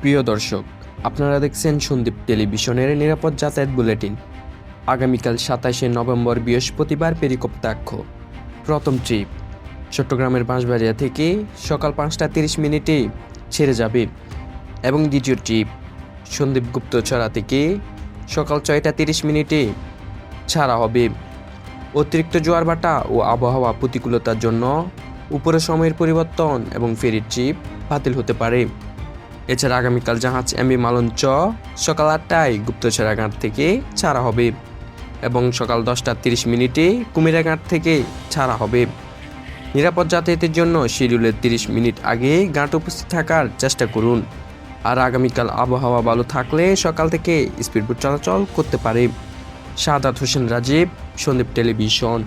প্রিয় দর্শক, আপনারা দেখছেন সন্দীপ টেলিভিশনের নিরাপদ যাতায়াত বুলেটিন। আগামীকাল সাতাশে নভেম্বর বৃহস্পতিবার পেরিকপ্তাক্ষ। প্রথম ট্রিপ। চট্টগ্রামের বাঁশবাড়িয়া থেকে সকাল পাঁচটা তিরিশ মিনিটে ছেড়ে যাবে। এবং দ্বিতীয় ট্রিপ, সন্দীপ গুপ্তছড়া থেকে সকাল ছয়টা তিরিশ মিনিটে ছাড়া হবে। অতিরিক্ত জোয়ার ভাটা ও আবহাওয়া প্রতিকূলতার জন্য উপরে সময়ের পরিবর্তন এবং ফেরির ট্রিপ বাতিল হতে পারে। এছাড়া আগামীকাল জাহাজ এমবি চ, সকাল আটটায় গুপ্তছড়া ঘাট থেকে ছাড়া হবে এবং সকাল দশটা তিরিশ মিনিটে কুমিরা ঘাট থেকে ছাড়া হবে। নিরাপদ যাতায়াতের জন্য শিডিউলের তিরিশ মিনিট আগে ঘাট উপস্থিত থাকার চেষ্টা করুন। আর আগামীকাল আবহাওয়া ভালো থাকলে সকাল থেকে স্পিডবোট চলাচল করতে পারে। সাদাত হোসেন রাজীব, সন্দীপ টেলিভিশন।